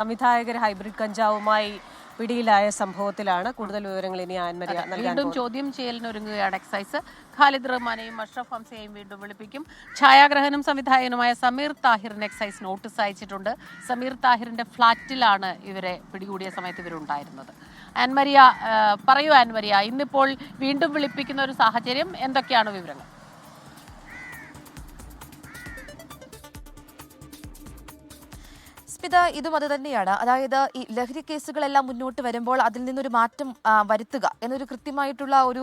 സംവിധായകർ ഹൈബ്രിഡ് കഞ്ചാവുമായി പിടിയിലായ സംഭവത്തിലാണ് കൂടുതൽ വിവരങ്ങൾ ഇനി ആൻമരിയ വീണ്ടും ചോദ്യം ചെയ്യലിനൊരുങ്ങുകയാണ് എക്സൈസ്. ഖാലിദ് റഹ്മാനെയും അഷ്റഫ് ഹംസയെയും വീണ്ടും വിളിപ്പിക്കും. ഛായാഗ്രഹനും സംവിധായകനുമായ സമീർ താഹിറിന് എക്സൈസ് നോട്ടീസ് അയച്ചിട്ടുണ്ട്. സമീർ താഹിറിന്റെ ഫ്ളാറ്റിലാണ് ഇവരെ പിടികൂടിയ സമയത്ത് ഇവരുണ്ടായിരുന്നത്. ആൻമരിയ പറയൂ ആൻമരിയ ഇന്നിപ്പോൾ വീണ്ടും വിളിപ്പിക്കുന്ന ഒരു സാഹചര്യം എന്തൊക്കെയാണ് വിവരങ്ങൾ? സ്മിത ഇതും അത് തന്നെയാണ്. അതായത് ഈ ലഹരി കേസുകളെല്ലാം മുന്നോട്ട് വരുമ്പോൾ അതിൽ നിന്നൊരു മാറ്റം വരുത്തുക എന്നൊരു കൃത്യമായിട്ടുള്ള ഒരു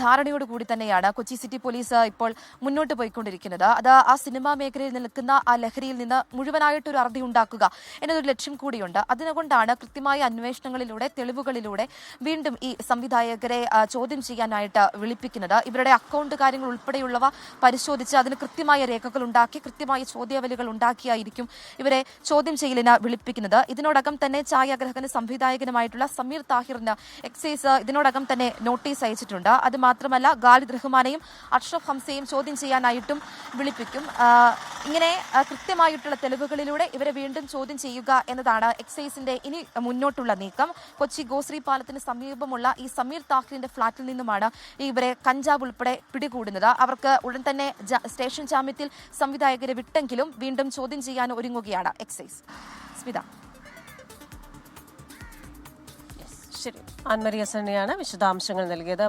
ധാരണയോട് കൂടി തന്നെയാണ് കൊച്ചി സിറ്റി പോലീസ് ഇപ്പോൾ മുന്നോട്ട് പോയിക്കൊണ്ടിരിക്കുന്നത്. അത് ആ സിനിമാ മേഖലയിൽ നിൽക്കുന്ന ആ ലഹരിയിൽ നിന്ന് മുഴുവനായിട്ട് ഒരു അറുതി ഉണ്ടാക്കുക എന്നതൊരു ലക്ഷ്യം കൂടിയുണ്ട്. അതിനുകൊണ്ടാണ് കൃത്യമായ അന്വേഷണങ്ങളിലൂടെ തെളിവുകളിലൂടെ വീണ്ടും ഈ സംവിധായകരെ ചോദ്യം ചെയ്യാനായിട്ട് വിളിപ്പിക്കുന്നത്. ഇവരുടെ അക്കൗണ്ട് കാര്യങ്ങൾ ഉൾപ്പെടെയുള്ളവ പരിശോധിച്ച് അതിന് കൃത്യമായ രേഖകൾ ഉണ്ടാക്കി കൃത്യമായ ചോദ്യാവലികൾ ഉണ്ടാക്കിയായിരിക്കും ഇവരെ ചോദ്യം ചെയ്യലിന് വിളിപ്പിക്കുന്നത്. ഇതിനോടകം തന്നെ ഛായാഗ്രഹകന് സംവിധായകനുമായിട്ടുള്ള സമീർ താഹിറിന് എക്സൈസ് ഇതിനോടകം തന്നെ നോട്ടീസ് അയച്ചിട്ടുണ്ട്. അത് മാത്രമല്ല ഗാലിദ് റഹ്മാനെയും അഷ്റഫ് ഹംസയെയും ചോദ്യം ചെയ്യാനായിട്ടും വിളിപ്പിക്കും. ഇങ്ങനെ കൃത്യമായിട്ടുള്ള തെളിവുകളിലൂടെ ഇവരെ വീണ്ടും ചോദ്യം ചെയ്യുക എന്നതാണ് എക്സൈസിന്റെ ഇനി മുന്നോട്ടുള്ള നീക്കം. കൊച്ചി ഗോശ്രീ പാലത്തിന് സമീപമുള്ള ഈ സമീർ താഹിറിന്റെ ഫ്ളാറ്റിൽ നിന്നുമാണ് ഇവരെ കഞ്ചാവ് ഉൾപ്പെടെ പിടികൂടുന്നത്. അവർക്ക് ഉടൻ തന്നെ സ്റ്റേഷൻ ജാമ്യത്തിൽ സംവിധായകരെ വിട്ടെങ്കിലും വീണ്ടും ചോദ്യം ചെയ്യാൻ ഒരുങ്ങുകയാണ് എക്സൈസ്. സ്മിത. ശരി. ആൻമരിയ സണ്ണിയാണ് വിശദാംശങ്ങൾ നൽകിയത്.